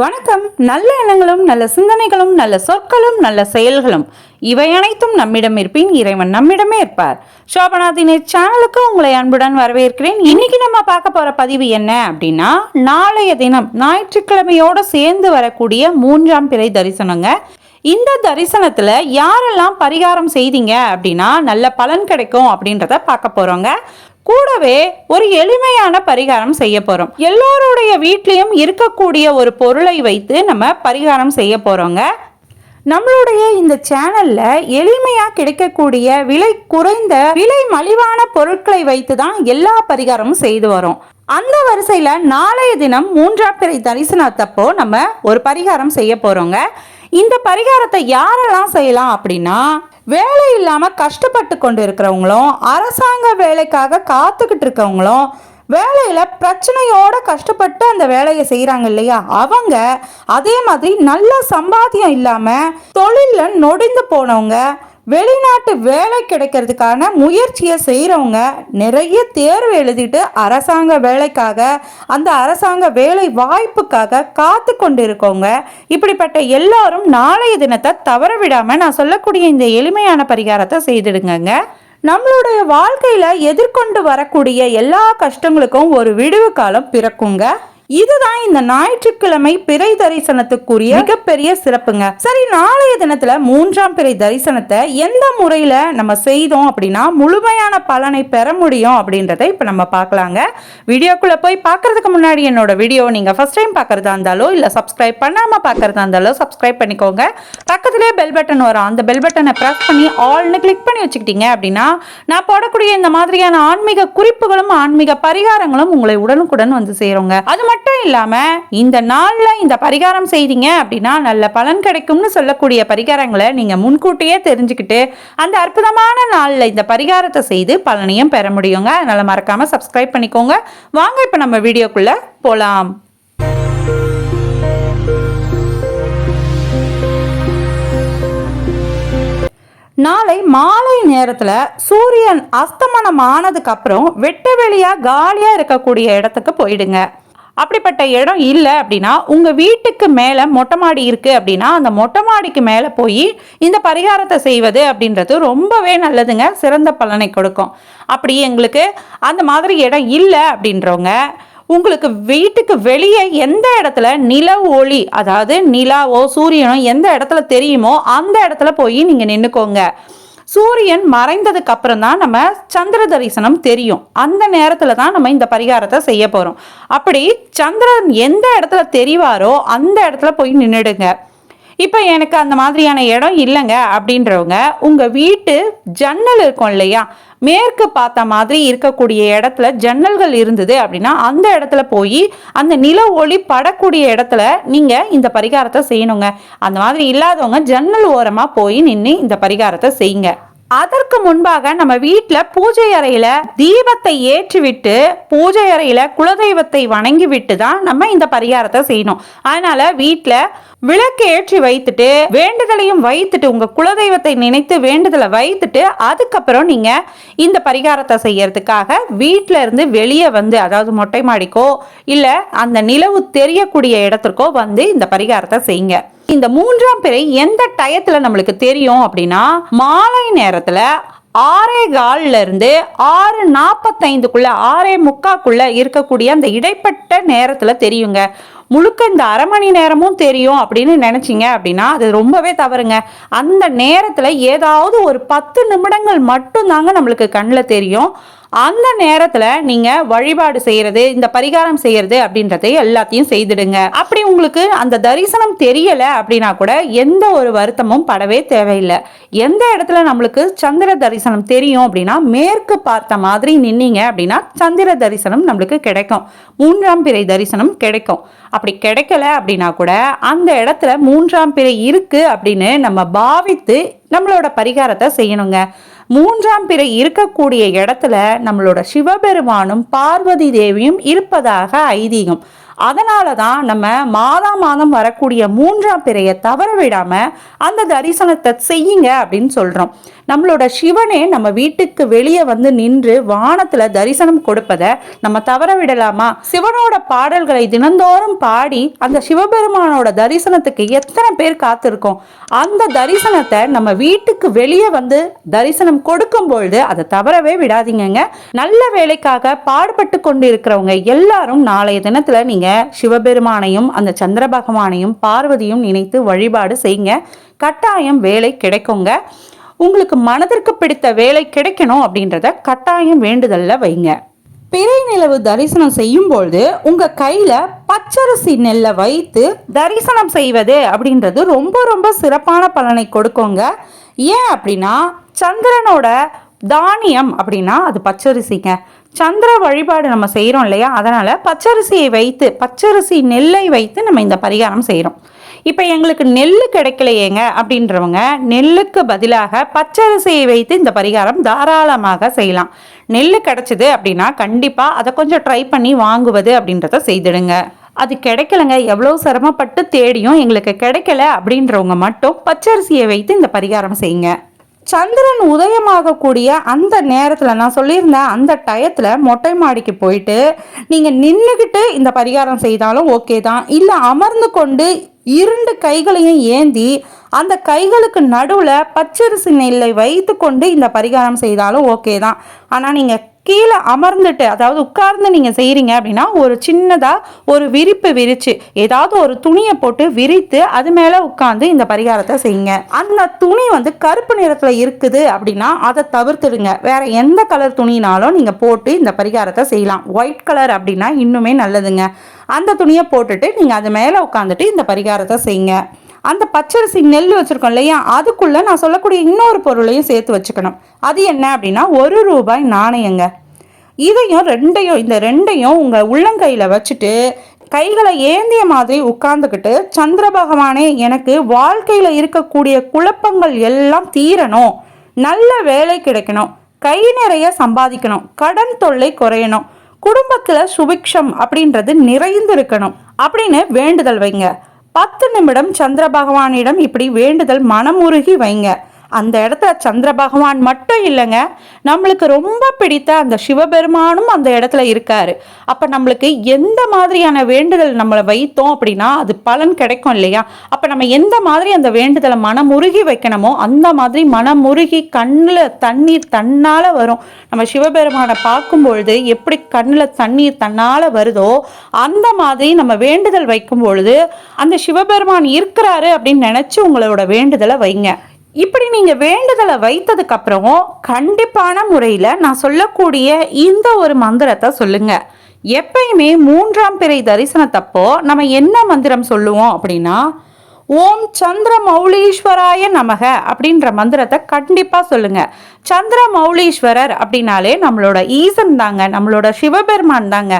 வணக்கம். நல்ல எண்ணங்களும் நல்ல சிந்தனைகளும் நல்ல சொற்களும் நல்ல செயல்களும். இவை அனைத்தும் நம்மிடம் இருப்பின் இறைவன் நம்மிடமே இருப்பார். சோபநாதினர் சேனலுக்கு உங்களை அன்புடன் வரவேற்கிறேன். இன்னைக்கு நம்ம பார்க்க போற பதிவு என்ன அப்படின்னா நாளைய தினம் ஞாயிற்றுக்கிழமையோட சேர்ந்து வரக்கூடிய மூன்றாம் பிறை தரிசனங்க. இந்த தரிசனத்துல யாரெல்லாம் பரிகாரம் செய்தீங்க அப்படின்னா நல்ல பலன் கிடைக்கும் அப்படின்றத பார்க்க போறோங்க. கூடவே ஒரு எளிமையான பரிகாரம் செய்ய போறோம். எல்லோருடைய வீட்லயும் இருக்கக்கூடிய ஒரு பொருளை வைத்து நம்ம பரிகாரம் செய்ய போறோங்க. நம்மளுடைய இந்த சேனல்ல எளிமையா கிடைக்கக்கூடிய விலை குறைந்த விலை மலிவான பொருட்களை வைத்து தான் எல்லா பரிகாரமும் செய்து வரோம். அந்த வரிசையில நாளைய தினம் மூன்றாம் பிறை தரிசனத்தப்போ நம்ம ஒரு பரிகாரம் செய்ய போறோங்க. இந்த பரிகாரத்தை யாரெல்லாம் செய்யலாம் அப்படின்னா வேலை இல்லாமல் கஷ்டப்பட்டு கொண்டு இருக்கிறவங்களும் அரசாங்க வேலைக்காக காத்துக்கிட்டு இருக்கவங்களும் வேலையில் பிரச்சனையோட கஷ்டப்பட்டு அந்த வேலையை செய்கிறாங்க இல்லையா? அவங்க அதே மாதிரி நல்ல சம்பாத்தியம் இல்லாமல் தொழிலில் நொடிந்து போனவங்க வெளிநாட்டு வேலை கிடைக்கிறதுக்கான முயற்சியை செய்கிறவங்க நிறைய தேர்வு எழுதிட்டு அரசாங்க வேலைக்காக அந்த அரசாங்க வேலை வாய்ப்புக்காக காத்து கொண்டு இருக்கவங்க இப்படிப்பட்ட எல்லாரும் நாளைய தினத்தை தவற விடாமல் நான் சொல்லக்கூடிய இந்த எளிமையான பரிகாரத்தை செய்திடுங்கங்க. நம்மளுடைய வாழ்க்கையில் எதிர்கொண்டு வரக்கூடிய எல்லா கஷ்டங்களுக்கும் ஒரு விடுவு காலம் பிறக்குங்க. இதுதான் இந்த ஞாயிற்றுக்கிழமை பிறை தரிசனத்துக்குரிய மிகப்பெரிய சிறப்புங்க. சரி நாளைய தினத்துல மூன்றாம் பிறை தரிசனத்தை எந்த முறையில நம்ம செய்தோம் அப்படின்னா முழுமையான பலனை பெற முடியும் அப்படின்றத இப்ப நம்ம பார்க்கலாங்க. வீடியோக்குள்ள போய் பார்க்கறதுக்கு முன்னாடி என்னோட வீடியோ நீங்க ஃபர்ஸ்ட் டைம் பார்க்கறதா இருந்தாலோ இல்ல சப்ஸ்கிரைப் பண்ணாம பார்க்கறதா இருந்தாலோ சப்ஸ்கிரைப் பண்ணிக்கோங்க. பக்கத்திலே பெல் பட்டன் வரும். அந்த பெல் பட்டனை ப்ரெஸ் பண்ணி ஆல்னு கிளிக் பண்ணி வச்சுக்கிட்டீங்க அப்படின்னா நான் போடக்கூடிய இந்த மாதிரியான ஆன்மீக குறிப்புகளும் ஆன்மீக பரிகாரங்களும் உங்களை உடனுக்குடன் வந்து சேருங்க. அது மட்டும் இல்லாம இந்த நாள்ல இந்த பரிகாரம் செய்தீங்க அப்படின்னா நல்ல பலன் கிடைக்கும்னு சொல்லக்கூடிய பரிகாரங்களை நீங்க முன்கூட்டியே தெரிஞ்சுக்கிட்டு அந்த அற்புதமான நாள்ல இந்த பரிகாரத்தை செய்து பலனையும் பெற முடியுங்க. அதனால மறக்காம சப்ஸ்கிரைப் பண்ணிக்கோங்க. வாங்க இப்ப நம்ம வீடியோக்குள்ள போலாம். நாளை மாலை நேரத்தில் சூரியன் அஸ்தமனம் ஆனதுக்கு அப்புறம் வெட்ட வெளியாக காலியாக இருக்கக்கூடிய இடத்துக்கு போயிடுங்க. அப்படிப்பட்ட இடம் இல்லை அப்படின்னா உங்கள் வீட்டுக்கு மேலே மொட்டை மாடி இருக்குது அப்படின்னா அந்த மொட்டை மாடிக்கு மேலே போய் இந்த பரிகாரத்தை செய்வது அப்படின்றது ரொம்பவே நல்லதுங்க. சிறந்த பலனை கொடுக்கும். அப்படி எங்களுக்கு அந்த மாதிரி இடம் இல்லை அப்படின்றவங்க உங்களுக்கு வீட்டுக்கு வெளியே எந்த இடத்துல நில ஒளி அதாவது நிலாவோ சூரியனோ எந்த இடத்துல தெரியுமோ அந்த இடத்துல போய் நீங்கள் நின்றுக்கோங்க சூரியன் மறைந்ததுக்கு அப்புறம் தான் நம்ம சந்திர தரிசனம் தெரியும். அந்த நேரத்தில் தான் நம்ம இந்த பரிகாரத்தை செய்ய போகிறோம் அப்படி சந்திரன் எந்த இடத்துல தெரிவாரோ அந்த இடத்துல போய் நின்றுடுங்க இப்போ எனக்கு அந்த மாதிரியான இடம் இல்லைங்க அப்படின்றவங்க உங்கள் வீட்டு ஜன்னல் இருக்கும் இல்லையா? மேற்கு பார்த்த மாதிரி இருக்கக்கூடிய இடத்துல ஜன்னல்கள் இருந்தது அப்படின்னா அந்த இடத்துல போய் அந்த நில ஒளி படக்கூடிய இடத்துல நீங்கள் இந்த பரிகாரத்தை செய்யணுங்க. அந்த மாதிரி இல்லாதவங்க ஜன்னல் ஓரமாக போய் நின்று இந்த பரிகாரத்தை செய்யுங்க. அதற்கு முன்பாக நம்ம வீட்டில் பூஜை அறையில் தீபத்தை ஏற்றிவிட்டு பூஜை அறையில் குலதெய்வத்தை வணங்கி விட்டு தான் நம்ம இந்த பரிகாரத்தை செய்யணும். அதனால வீட்டில் விளக்கு ஏற்றி வைத்துட்டு வேண்டுதலையும் வைத்துட்டு உங்கள் குலதெய்வத்தை நினைத்து வேண்டுதலை வைத்துட்டு அதுக்கப்புறம் நீங்கள் இந்த பரிகாரத்தை செய்யறதுக்காக வீட்டில் இருந்து வெளியே வந்து அதாவது மொட்டை மாடிக்கோ இல்லை அந்த நிலவு தெரியக்கூடிய இடத்திற்கோ வந்து இந்த பரிகாரத்தை செய்யுங்க. இந்த மூன்றாம் பிறை எந்த டயத்துல நம்மளுக்கு தெரியும் அப்படின்னா மாலை நேரத்துல ஆறே கால்ல இருந்து ஆறு நாற்பத்தைந்துக்குள்ள ஆறே முக்காக்குள்ள இருக்கக்கூடிய அந்த இடைப்பட்ட நேரத்துல தெரியுங்க. முழுக்க இந்த அரை மணி நேரமும் தெரியும் அப்படின்னு நினச்சிங்க அப்படின்னா அது ரொம்பவே தவறுங்க. அந்த நேரத்தில் ஏதாவது ஒரு பத்து நிமிடங்கள் மட்டும்தாங்க நம்மளுக்கு கண்ணில் தெரியும். அந்த நேரத்துல நீங்க வழிபாடு செய்யறது இந்த பரிகாரம் செய்யறது அப்படின்றதை எல்லாத்தையும் செய்திடுங்க. அப்படி உங்களுக்கு அந்த தரிசனம் தெரியல அப்படின்னா கூட எந்த ஒரு வருத்தமும் படவே தேவையில்லை. எந்த இடத்துல நம்மளுக்கு சந்திர தரிசனம் தெரியும் அப்படின்னா மேற்கு பார்த்த மாதிரி நின்னீங்க அப்படின்னா சந்திர தரிசனம் நம்மளுக்கு கிடைக்கும். மூன்றாம் பிறை தரிசனம் கிடைக்கும். அப்படி கிடைக்கல அப்படின்னா கூட அந்த இடத்துல மூன்றாம் பிறை இருக்கு அப்படின்னு நம்ம பாவித்து நம்மளோட பரிகாரத்தை செய்யணுங்க. மூன்றாம் பிறை இருக்கக்கூடிய இடத்துல நம்மளோட சிவபெருமானும் பார்வதி தேவியும் இருப்பதாக ஐதீகம். அதனால தான் நம்ம மாதா மாதம் வரக்கூடிய மூன்றாம் பிறையை தவற விடாமல் அந்த தரிசனத்தை செய்யுங்க அப்படின்னு சொல்கிறோம் நம்மளோட சிவனே நம்ம வீட்டுக்கு வெளியே வந்து நின்று வானத்தில் தரிசனம் கொடுப்பதை நம்ம தவற விடலாமா? சிவனோட பாடல்களை தினந்தோறும் பாடி அந்த சிவபெருமானோட தரிசனத்துக்கு எத்தனை பேர் காத்திருக்கோம்? அந்த தரிசனத்தை நம்ம வீட்டுக்கு வெளியே வந்து தரிசனம் கொடுக்கும் பொழுது அதை தவறவே விடாதீங்கங்க. நல்ல வேலைக்காக பாடுபட்டு கொண்டு இருக்கிறவங்க எல்லாரும் நாளைய தினத்தில் நீங்கள் செய்யுங்க. சிவபெருமானையும் அந்த சந்திர பகவானையும் பார்வதியும் நினைத்து வழிபாடு செய்யுங்க. கட்டாயம் வேலை கிடைக்குங்க. உங்களுக்கு மனதிற்கு பிடித்த வேலை கிடைக்கணும் அப்படின்றத கட்டாயம் வேண்டுதல்ல வைங்க. பிறை நிலவு தரிசனம் செய்யும் பொழுது உங்க கையில பச்சரிசி நெல்லை வைத்து தரிசனம் செய்வது அப்படின்றது ரொம்ப ரொம்ப சிறப்பான பலனை கொடுக்குங்க. ஏன் அப்படின்னா சந்திரனோட தானியம் அப்படின்னா அது பச்சரிசிங்க. சந்திர வழிபாடு நம்ம செய்கிறோம் இல்லையா? அதனால் பச்சரிசியை வைத்து பச்சரிசி நெல்லை வைத்து நம்ம இந்த பரிகாரம் செய்கிறோம் இப்போ எங்களுக்கு நெல் கிடைக்கலையேங்க அப்படின்றவங்க நெல்லுக்கு பதிலாக பச்சரிசியை வைத்து இந்த பரிகாரம் தாராளமாக செய்யலாம். நெல் கிடைச்சிது அப்படின்னா கண்டிப்பாக அதை கொஞ்சம் ட்ரை பண்ணி வாங்குவது அப்படின்றத செய்திடுங்க. அது கிடைக்கலங்க எவ்வளோ சிரமப்பட்டு தேடியும் எங்களுக்கு கிடைக்கல அப்படின்றவங்க மட்டும் பச்சரிசியை வைத்து இந்த பரிகாரம் செய்யுங்க. சந்திரன் உதயமாகக்கூடிய அந்த நேரத்தில் நான் சொல்லியிருந்தேன் அந்த டயத்தில் மொட்டை மாடிக்கு போயிட்டு நீங்கள் நின்றுக்கிட்டு இந்த பரிகாரம் செய்தாலும் ஓகே தான். இல்லை அமர்ந்து கொண்டு இரண்டு கைகளையும் ஏந்தி அந்த கைகளுக்கு நடுவில் பச்சரிசி நெல்லை வைத்து கொண்டு இந்த பரிகாரம் செய்தாலும் ஓகே தான். ஆனால் நீங்கள் கீழே அமர்ந்துட்டு அதாவது உட்கார்ந்து நீங்கள் செய்கிறீங்க அப்படின்னா ஒரு சின்னதாக ஒரு விரிப்பு விரித்து ஏதாவது ஒரு துணியை போட்டு விரித்து அது மேலே உட்காந்து இந்த பரிகாரத்தை செய்யுங்க. அந்த துணி வந்து கருப்பு நிறத்தில் இருக்குது அப்படின்னா அதை தவிர்த்துடுங்க. வேற எந்த கலர் துணினாலும் நீங்கள் போட்டு இந்த பரிகாரத்தை செய்யலாம். ஒயிட் கலர் அப்படின்னா இன்னுமே நல்லதுங்க. அந்த துணியை போட்டுட்டு நீங்கள் அது மேலே உட்காந்துட்டு இந்த பரிகாரத்தை செய்யுங்க. அந்த பச்சரிசி நெல் வச்சுருக்கோம் இல்லையா? அதுக்குள்ளே நான் சொல்லக்கூடிய இன்னொரு பொருளையும் சேர்த்து வச்சுக்கணும். அது என்ன அப்படின்னா ஒரு ரூபாய் நாணயங்க. இதையும் ரெண்டையும் இந்த ரெண்டையும் உங்கள் உள்ளங்கையில் வச்சுட்டு கைகளை ஏந்திய மாதிரி உட்கார்ந்துக்கிட்டு சந்திர பகவானே எனக்கு வாழ்க்கையில் இருக்கக்கூடிய குழப்பங்கள் எல்லாம் தீரணும். நல்ல வேலை கிடைக்கணும். கை நிறைய சம்பாதிக்கணும். கடன் தொல்லை குறையணும். குடும்பத்தில் சுபிக்ஷம் அப்படின்றது நிறைந்து இருக்கணும் அப்படின்னு வேண்டுதல் வைங்க. பத்து நிமிடம் சந்திர பகவானிடம் இப்படி வேண்டுதல் மனமுருகி வைங்க. அந்த இடத்துல சந்திர பகவான் மட்டும் இல்லைங்க. நம்மளுக்கு ரொம்ப பிடித்த அந்த சிவபெருமானும் அந்த இடத்துல இருக்காரு. அப்போ நம்மளுக்கு எந்த மாதிரியான வேண்டுதல் நம்மளை வைத்தோம் அப்படின்னா அது பலன் கிடைக்கும் இல்லையா? அப்போ நம்ம எந்த மாதிரி அந்த வேண்டுதலை மனமுருகி வைக்கணுமோ அந்த மாதிரி மனமுருகி கண்ணில் தண்ணீர் தன்னால் வரும். நம்ம சிவபெருமானை பார்க்கும் பொழுது எப்படி கண்ணில் தண்ணீர் தன்னால் வருதோ அந்த மாதிரி நம்ம வேண்டுதல் வைக்கும் பொழுது அந்த சிவபெருமான் இருக்கிறாரு அப்படின்னு நினச்சி உங்களோட வேண்டுதலை வைங்க. இப்படி நீங்கள் வேண்டுதலை வைத்ததுக்கு அப்புறம் கண்டிப்பான முறையில் நான் சொல்லக்கூடிய இந்த ஒரு மந்திரத்தை சொல்லுங்க. எப்பயுமே மூன்றாம் பிறை தரிசனத்தப்போ நம்ம என்ன மந்திரம் சொல்லுவோம் அப்படின்னா ஓம் சந்திர மௌலீஸ்வராய நமக அப்படின்ற மந்திரத்தை கண்டிப்பாக சொல்லுங்க. சந்திர மௌலீஸ்வரர் அப்படின்னாலே நம்மளோட ஈசன் தாங்க நம்மளோட சிவபெருமான் தாங்க.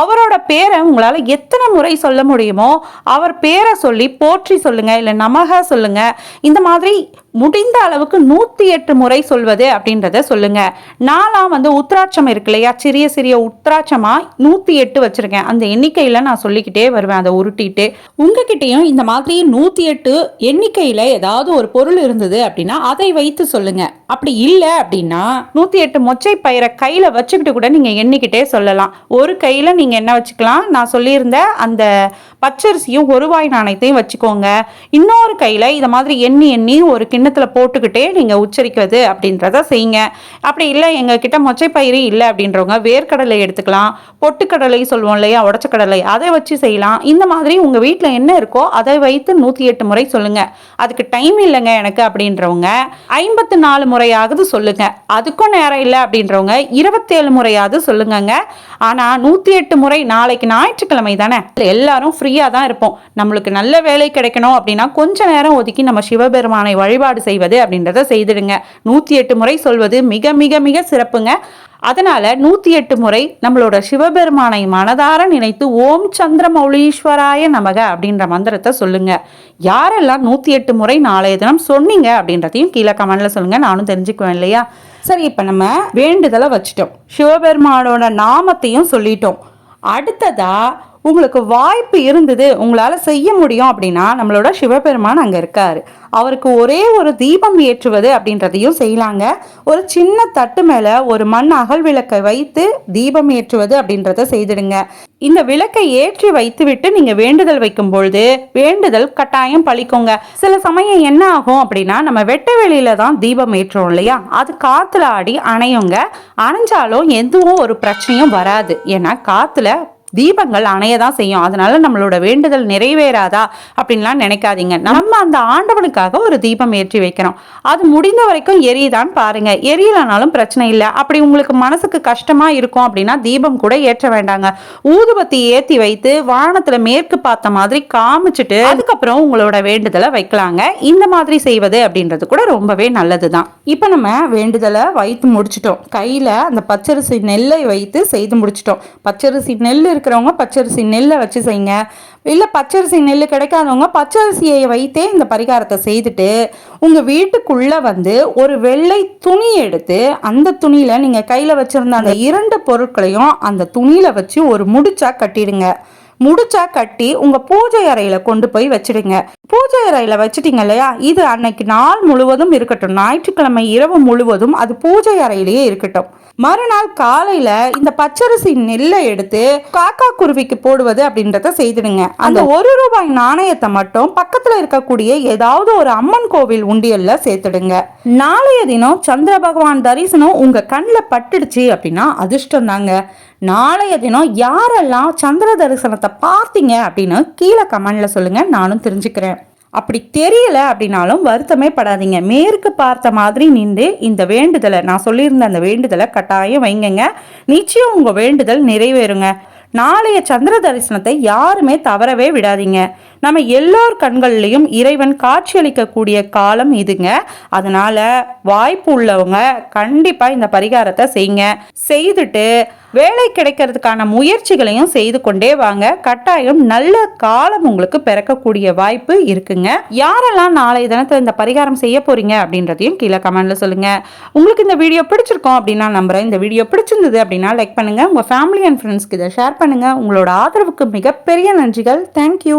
அவரோட பேரை உங்களால் எத்தனை முறை சொல்ல முடியுமோ அவர் பேரை சொல்லி போற்றி சொல்லுங்க இல்லை நமக சொல்லுங்க. இந்த மாதிரி முடிந்த அளவுக்கு நூற்றி எட்டு முறை சொல்வது அப்படின்றத சொல்லுங்க. நாலாம் வந்து உத்ராட்சம் இருக்கு இல்லையா? சிறிய சிறிய உத்ராட்சமாக நூற்றி எட்டு வச்சுருக்கேன். அந்த எண்ணிக்கையில் நான் சொல்லிக்கிட்டே வருவேன் அதை உருட்டிட்டு. உங்ககிட்டையும் இந்த மாதிரி நூற்றி எட்டு எண்ணிக்கையில் ஏதாவது ஒரு பொருள் இருந்தது அப்படின்னா அதை வைத்து சொல்லுங்க. அப்படி இல்லை அப்படின்னா நூற்றி எட்டு மொச்சை பயிரை கையில் வச்சுக்கிட்டு கூட நீங்கள் எண்ணிக்கிட்டே சொல்லலாம். ஒரு கையில் நீங்கள் என்ன வச்சுக்கலாம்? நான் சொல்லியிருந்த அந்த பச்சரிசியும் ஒரு வாய் நாணயத்தையும் வச்சுக்கோங்க. இன்னொரு கையில் இதை மாதிரி எண்ணி எண்ணி ஒரு கிண்ணத்தில் போட்டுக்கிட்டே நீங்கள் உச்சரிக்கிறது அப்படின்றத செய்யுங்க. அப்படி இல்லை எங்ககிட்ட மொச்சைப்பயிறு இல்லை அப்படின்றவங்க வேர்க்கடலை எடுத்துக்கலாம். பொட்டுக்கடலை சொல்லுவோம் இல்லையா உடச்சக்கடலை அதை வச்சு செய்யலாம். இந்த மாதிரி உங்கள் வீட்டில் என்ன இருக்கோ அதை வைத்து நூற்றி எட்டு முறை சொல்லுங்கள் அதுக்கு டைம் இல்லைங்க எனக்கு அப்படின்றவங்க. ஐம்பத்து நாலு முறையாவது சொல்லுங்க. அதுக்கும் நேரம் இல்லை அப்படின்றவங்க இருபத்தேழு முறையாவது சொல்லுங்கங்க. ஆனால் நூற்றி எட்டு முறை நாளைக்கு ஞாயிற்றுக்கிழமை தானே? எல்லாரும் ஃப்ரீயாக தான் இருப்போம். நம்மளுக்கு நல்ல வேலை கிடைக்கணும் அப்படின்னா கொஞ்ச நேரம் ஒதுக்கி நம்ம சிவபெருமானை வழிபாடு செய்வது அப்படின்றத செய்திடுங்க. நூற்றி எட்டு முறை சொல்வது மிக மிக மிக சிறப்புங்க. அதனால நூற்றி எட்டு முறை நம்மளோட சிவபெருமானை மனதார நினைத்து ஓம் சந்திர மௌலீஸ்வராய நமக அப்படின்ற மந்திரத்தை சொல்லுங்க. யாரெல்லாம் நூற்றி எட்டு முறை நாளைய தினம் சொன்னீங்க அப்படின்றதையும் கீழே கமெண்ட்ல சொல்லுங்க. நானும் தெரிஞ்சுக்குவேன் இல்லையா? சரி இப்போ நம்ம வேண்டுதலை வச்சுட்டோம். சிவபெருமானோட நாமத்தையும் சொல்லிட்டோம். அடுத்ததா உங்களுக்கு வாய்ப்பு இருந்தது உங்களால் செய்ய முடியும் அப்படின்னா நம்மளோட சிவபெருமான் அங்கே இருக்காரு. அவருக்கு ஒரே ஒரு தீபம் ஏற்றுவது அப்படின்றதையும் செய்யலாங்க. ஒரு சின்ன தட்டு மேலே ஒரு மண் அகல் விளக்கை வைத்து தீபம் ஏற்றுவது அப்படின்றத செய்திடுங்க. இந்த விளக்கை ஏற்றி வைத்துவிட்டு நீங்க வேண்டுதல் வைக்கும் பொழுது வேண்டுதல் கட்டாயம் பழிக்குங்க. சில சமயம் என்ன ஆகும் அப்படின்னா நம்ம வெட்ட வெளியில தான் தீபம் ஏற்றுறோம் இல்லையா? அது காத்துல ஆடி அணையுங்க. அணைஞ்சாலும் எதுவும் ஒரு பிரச்சனையும் வராது. ஏன்னா காத்துல தீபங்கள் அணைய தான் செய்யும். அதனால நம்மளோட வேண்டுதல் நிறைவேறாதா அப்படின்லாம் நினைக்காதீங்க. நம்ம அந்த ஆண்டவனுக்காக ஒரு தீபம் ஏற்றி வைக்கிறோம். அது முடிந்த வரைக்கும் எரியுதான்னு பாருங்க. எரியலனாலும் பிரச்சனை இல்லை. அப்படி உங்களுக்கு மனசுக்கு கஷ்டமா இருக்கும் அப்படின்னா தீபம் கூட ஏற்ற வேண்டாங்க. ஊதுபத்தி ஏத்தி வைத்து வானத்துல மேற்கு பார்த்த மாதிரி காமிச்சிட்டு அதுக்கப்புறம் உங்களோட வேண்டுதலை வைக்கலாங்க. இந்த மாதிரி செய்வது அப்படின்றது கூட ரொம்பவே நல்லதுதான். இப்போ நம்ம வேண்டுதலை வைத்து முடிச்சிட்டோம். கையில அந்த பச்சரிசி நெல்லை வைத்து செய்து முடிச்சிட்டோம். பச்சரிசி நெல் இருக்கிறவங்க பச்சரிசி நெல்லை வச்சு செய்யுங்க. இல்லை பச்சரிசி நெல் கிடைக்காதவங்க பச்சரிசியை வைத்தே இந்த பரிகாரத்தை செய்துட்டு உங்கள் வீட்டுக்குள்ளே வந்து ஒரு வெள்ளை துணி எடுத்து அந்த துணியில் நீங்கள் கையில் வச்சுருந்த அந்த இரண்டு பொருட்களையும் அந்த துணியில் வச்சு ஒரு முடிச்சா கட்டிடுங்க. முடிச்சா கட்டி உங்க பூஜை அறையில கொண்டு போய் வச்சிடுங்க. பூஜை அறையில வச்சிட்டீங்க இல்லையா? இது அன்னைக்கு நாள் முழுவதும் இருக்கட்டும். ஞாயிற்றுக்கிழமை இரவு முழுவதும் அது பூஜை அறையிலேயே இருக்கட்டும். மறுநாள் காலையில இந்த பச்சரிசி நெல்லை எடுத்து காக்கா குருவிக்கு போடுவது அப்படின்றத செய்திடுங்க. அந்த ஒரு ரூபாய் நாணயத்தை மட்டும் பக்கத்துல இருக்கக்கூடிய ஏதாவது ஒரு அம்மன் கோவில் உண்டியல்ல சேர்த்துடுங்க. நாளைய தினம் சந்திர பகவான் தரிசனம் உங்க கண்ணில் பட்டுடுச்சு அப்படின்னா அதிர்ஷ்டம் தாங்க நாளைய தினம் யாரெல்லாம் சந்திர தரிசனத்தை பார்த்தீங்க அப்படின்னு கீழே கமெண்ட்ல சொல்லுங்க நானும் தெரிஞ்சுக்கிறேன். அப்படி தெரியல அப்படின்னாலும் வருத்தமே படாதீங்க. மேற்கு பார்த்த மாதிரி நின்று இந்த வேண்டுதலை நான் சொல்லியிருந்த அந்த வேண்டுதலை கட்டாயம் வைங்கங்க. நிச்சயம் உங்கள் வேண்டுதல் நிறைவேறுங்க. நாளைய சந்திர தரிசனத்தை யாருமே தவறவே விடாதீங்க. நம்ம எல்லோர் கண்கள்லையும் இறைவன் காட்சியளிக்கக்கூடிய காலம் இதுங்க. அதனால வாய்ப்பு உள்ளவங்க கண்டிப்பா இந்த பரிகாரத்தை செய்யுங்க. செய்துட்டு வேலை கிடைக்கிறதுக்கான முயற்சிகளையும் செய்து கொண்டே வாங்க. கட்டாயம் நல்ல காலம் உங்களுக்கு பிறக்கக்கூடிய வாய்ப்பு இருக்குங்க. யாரெல்லாம் நாளை தினத்தில் இந்த பரிகாரம் செய்ய போறீங்க அப்படின்றதையும் கீழே கமெண்ட்ல சொல்லுங்க. உங்களுக்கு இந்த வீடியோ பிடிச்சிருக்கோம் அப்படின்னா நம்புறேன். இந்த வீடியோ பிடிச்சிருந்தது அப்படின்னா லைக் பண்ணுங்க. உங்க ஃபேமிலி அண்ட் ஃப்ரெண்ட்ஸ்க்கு இதை ஷேர் பண்ணுங்க. உங்களோட ஆதரவுக்கு மிகப்பெரிய நன்றிகள். தேங்க்யூ